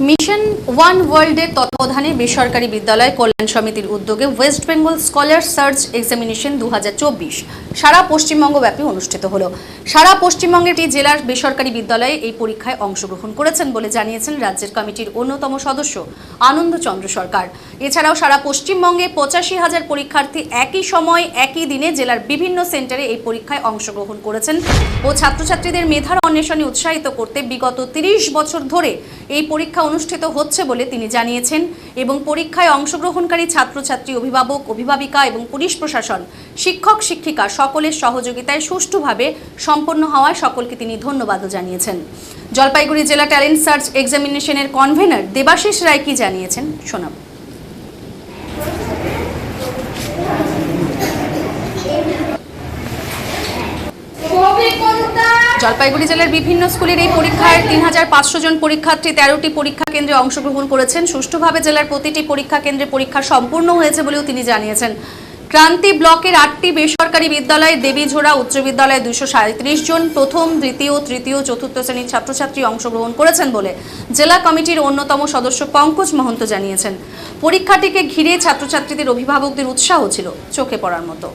Mission one ওয়ার্ল্ডের তত্ত্বাবধানে বেসরকারি বিদ্যালয় কল্যাণ সমিতির উদ্যোগে West Bengal scholar search examination দু সারা পশ্চিমবঙ্গ ব্যাপী অনুষ্ঠিত হলো। সারা পশ্চিমবঙ্গের একটি জেলার বেসরকারি বিদ্যালয়ে এই পরীক্ষায় অংশগ্রহণ করেছেন বলে জানিয়েছেন রাজ্যের কমিটির অন্যতম সদস্য আনন্দচন্দ্র সরকার। এছাড়াও সারা পশ্চিমবঙ্গে পঁচাশি হাজার পরীক্ষার্থী একই সময়, একই দিনে জেলার বিভিন্ন সেন্টারে এই পরীক্ষায় অংশগ্রহণ করেছেন ও ছাত্রছাত্রীদের মেধার অন্বেষণে উৎসাহিত করতে বিগত তিরিশ বছর ধরে এই পরীক্ষা অনুষ্ঠিত হচ্ছে বলে তিনি জানিয়েছেন এবং পরীক্ষায় অংশগ্রহণকারী ছাত্রছাত্রী, অভিভাবক, অভিভাবিকা এবং পুলিশ প্রশাসন, শিক্ষক, শিক্ষিকা সকলের সহযোগিতায় সুষ্ঠুভাবে সম্পন্ন হওয়ায় সকলকে তিনি ধন্যবাদও জানিয়েছেন। জলপাইগুড়ি জেলা ট্যালেন্ট সার্চ এক্সামিনেশনের কনভেনার দেবাশিস রায় কি জানিয়েছেন, শোনাব। জলপাইগুড়ি জেলার বিভিন্ন স্কুলের এই পরীক্ষায় তিন হাজার পাঁচশো জন পরীক্ষার্থী তেরোটি পরীক্ষা কেন্দ্রে অংশগ্রহণ করেছেন। সুষ্ঠুভাবে জেলার প্রতিটি পরীক্ষা কেন্দ্রে পরীক্ষা সম্পূর্ণ হয়েছে বলেও তিনি জানিয়েছেন। ক্রান্তি ব্লকের আটটি বেসরকারি বিদ্যালয় দেবীঝোড়া উচ্চ বিদ্যালয়ে দুশো সাঁত্রিশ জন প্রথম, দ্বিতীয়, তৃতীয়, চতুর্থ শ্রেণির ছাত্রছাত্রী অংশগ্রহণ করেছেন বলে জেলা কমিটির অন্যতম সদস্য পঙ্কজ মহন্ত জানিয়েছেন। পরীক্ষাটিকে ঘিরে ছাত্রছাত্রীদের অভিভাবকদের উৎসাহ ছিল, চোখে পড়ার মতো।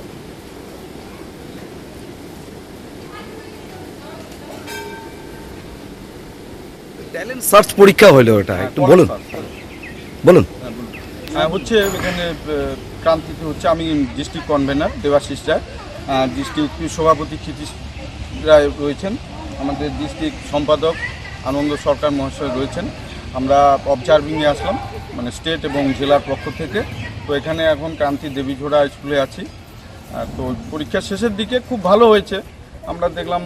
ট্যালেন্ট সার্চ পরীক্ষা হলো ওটা একটু বলুন। বলুন। হ্যাঁ, হচ্ছে এখানে ক্রান্তিতে হচ্ছে আমি district convener Debasish Roy. District সভাপতি ক্ষিতীশ রায় রয়েছেন। আমাদের ডিস্ট্রিক্ট সম্পাদক আনন্দ সরকার মহাশয় রয়েছেন। আমরা অবজারভিংয়ে আসলাম মানে স্টেট এবং জেলার পক্ষ থেকে। তো এখানে এখন ক্রান্তি দেবীঝোড়া স্কুলে আছি। তো পরীক্ষা শেষের দিকে খুব ভালো হয়েছে। আমরা দেখলাম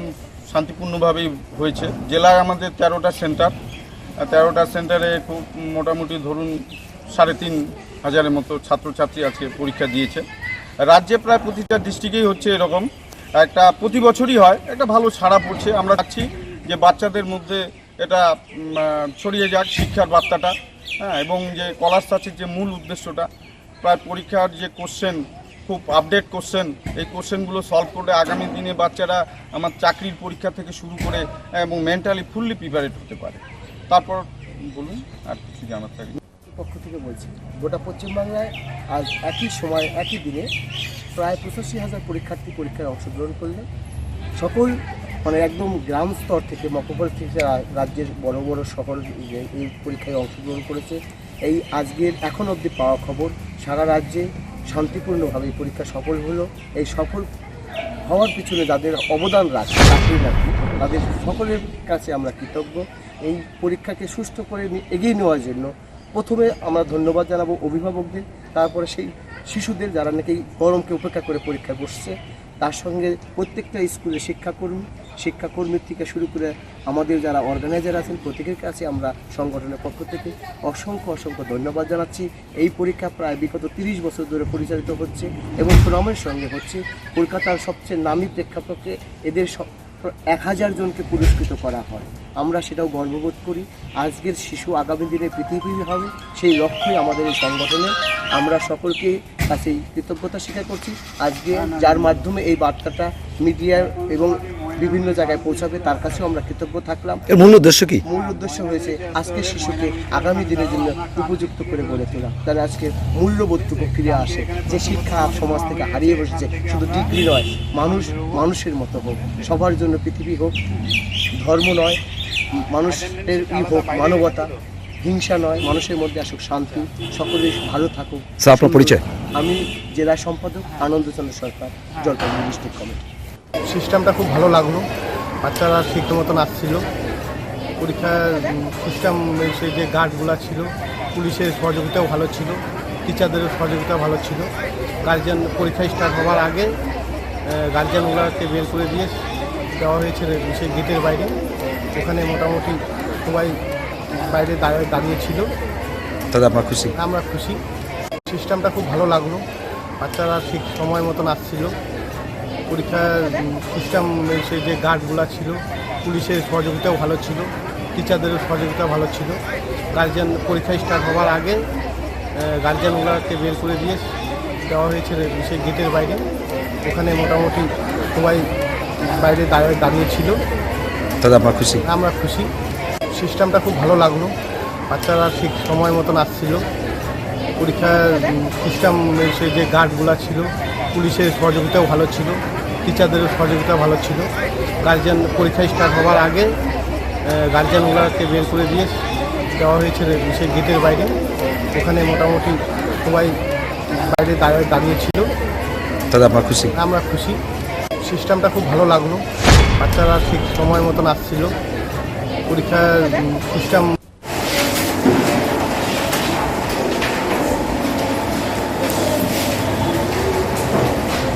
শান্তিপূর্ণভাবেই হয়েছে। জেলায় আমাদের তেরোটা সেন্টার। তেরোটা সেন্টারে খুব মোটামুটি ধরুন সাড়ে তিন হাজারের মতো ছাত্রছাত্রী আজকে পরীক্ষা দিয়েছে। রাজ্যে প্রায় প্রতিটা ডিস্ট্রিক্টেই হচ্ছে এরকম। একটা প্রতি বছরই হয়, একটা ভালো ছাড়া পড়ছে। আমরা চাচ্ছি যে বাচ্চাদের মধ্যে এটা ছড়িয়ে যাক শিক্ষার বার্তাটা। হ্যাঁ এবং যে কলার সার্চের যে মূল উদ্দেশ্যটা, প্রায় পরীক্ষার যে কোশ্চেন খুব আপডেট কোশ্চেন এই কোশ্চেনগুলো সলভ করলে আগামী দিনে বাচ্চারা আমার চাকরির পরীক্ষা থেকে শুরু করে, এবং মেন্টালি ফুললি প্রিপারেট হতে পারে। তারপর বলুন, আর কিছু জানার থাকে? পক্ষ থেকে বলছি, গোটা পশ্চিমবাংলায় আজ একই সময়, একই দিনে প্রায় পঁচাশি হাজার পরীক্ষার্থী পরীক্ষায় অংশগ্রহণ করলেন সকল মানে একদম গ্রাম স্তর থেকে, মকবল থেকে রাজ্যের বড় বড় শহর এই পরীক্ষায় অংশগ্রহণ করেছে। এই আজকের এখন অবধি পাওয়া খবর, সারা রাজ্যে শান্তিপূর্ণভাবে পরীক্ষা সফল হলো। এই সফল হওয়ার পিছনে যাদের অবদান রাখে চাকরি রাখে। তাদের সকলের কাছে আমরা কৃতজ্ঞ। এই পরীক্ষাকে সুস্থ করে এগিয়ে নেওয়ার জন্য প্রথমে আমরা ধন্যবাদ জানাব অভিভাবকদের, তারপরে সেই শিশুদের যারা নাকি গরমকে উপেক্ষা করে পরীক্ষায় বসছে। তার সঙ্গে প্রত্যেকটা স্কুলে শিক্ষাকর্মী শিক্ষাকর্মীর থেকে শুরু করে আমাদের যারা অর্গানাইজার আছেন প্রত্যেকের কাছে আমরা সংগঠনের পক্ষ থেকে অসংখ্য অসংখ্য ধন্যবাদ জানাচ্ছি। এই পরীক্ষা প্রায় বিগত তিরিশ বছর ধরে পরিচালিত হচ্ছে এবং সুনামের সঙ্গে হচ্ছে। কলকাতার সবচেয়ে নামী প্রেক্ষাপটে এদের সব এক হাজার জনকে পুরস্কৃত করা হয়। আমরা সেটাও গর্ববোধ করি। আজকের শিশু আগামী দিনে পৃথিবী হবে সেই লক্ষ্যে আমাদের এই সংগঠনে। আমরা সকলকে কাছেই কৃতজ্ঞতা স্বীকার করছি। আজকে যার মাধ্যমে এই বার্তাটা মিডিয়া এবং বিভিন্ন জায়গায় পৌঁছাবে তার কাছেও আমরা কৃতজ্ঞ থাকলাম। এর মূল উদ্দেশ্য কি? মূল উদ্দেশ্য হয়েছে আজকে শিশুকে আগামী দিনের জন্য উপযুক্ত করে গড়ে তোলা তাহলে আজকে মূল্যবোধটুকু ফিরে আসে। যে শিক্ষা সমাজ থেকে হারিয়ে বসেছে শুধু ডিগ্রি নয় মানুষ মানুষের মতো হোক সবার জন্য পৃথিবী হোক ধর্ম নয় মানুষের ই হোক মানবতা হিংসা নয় মানুষের মধ্যে আসুক শান্তি সকলে ভালো থাকুক। আপনার পরিচয়? আমি জেলা সম্পাদক আনন্দচন্দ্র সরকার জলপাইগুড়ি ডিস্ট্রিক্ট কমিটি। সিস্টেমটা খুব ভালো লাগল। বাচ্চারা ঠিক মতন আসছিল। পরীক্ষার সিস্টেম সেই যে গার্ডগুলো ছিল পুলিশের সহযোগিতাও ভালো ছিল টিচারদের সহযোগিতা ভালো ছিল। গার্জিয়ান পরীক্ষা স্টার্ট হওয়ার আগে গার্জিয়ানগুলোকে বের করে দিয়ে দেওয়া হয়েছে সেই গেটের বাইরে। ওখানে মোটামুটি সবাই বাইরে দাঁড়িয়ে দাঁড়িয়েছিল তাহলে আপনার খুশি? আমরা খুশি। সিস্টেমটা খুব ভালো লাগল। বাচ্চারা ঠিক সময় মতন আসছিল। পরীক্ষার সিস্টেম সেই যে গার্ডগুলো ছিল পুলিশের সহযোগিতাও ভালো ছিল টিচারদেরও সহযোগিতা ভালো ছিল। গার্জিয়ান পরীক্ষা স্টার্ট হওয়ার আগে গার্জিয়ানগুলোকে বের করে দিয়ে দেওয়া হয়েছে সেই গেটের বাইরে। ওখানে মোটামুটি সবাই বাইরে দাঁড়িয়ে দাঁড়িয়েছিল তাহলে আপনার খুশি? আমরা খুশি। সিস্টেমটা খুব ভালো লাগল। বাচ্চারা ঠিক সময় মতন আসছিল। পরীক্ষার সিস্টেম সে যে গার্ডগুলো ছিল পুলিশের সহযোগিতাও ভালো ছিল টিচারদেরও সহযোগিতা ভালো ছিল। গার্জিয়ান পরীক্ষা স্টার্ট হওয়ার আগে গার্জিয়ানগুলোকে বের করে দিয়ে দেওয়া হয়েছিল সেই গেটের বাইরে। ওখানে মোটামুটি সবাই বাইরে দাঁড়িয়ে দাঁড়িয়েছিল তাহলে আপনার খুশি? আমরা খুশি। সিস্টেমটা খুব ভালো লাগল। বাচ্চারা ঠিক সময় মতন আসছিল। পরীক্ষার সিস্টেম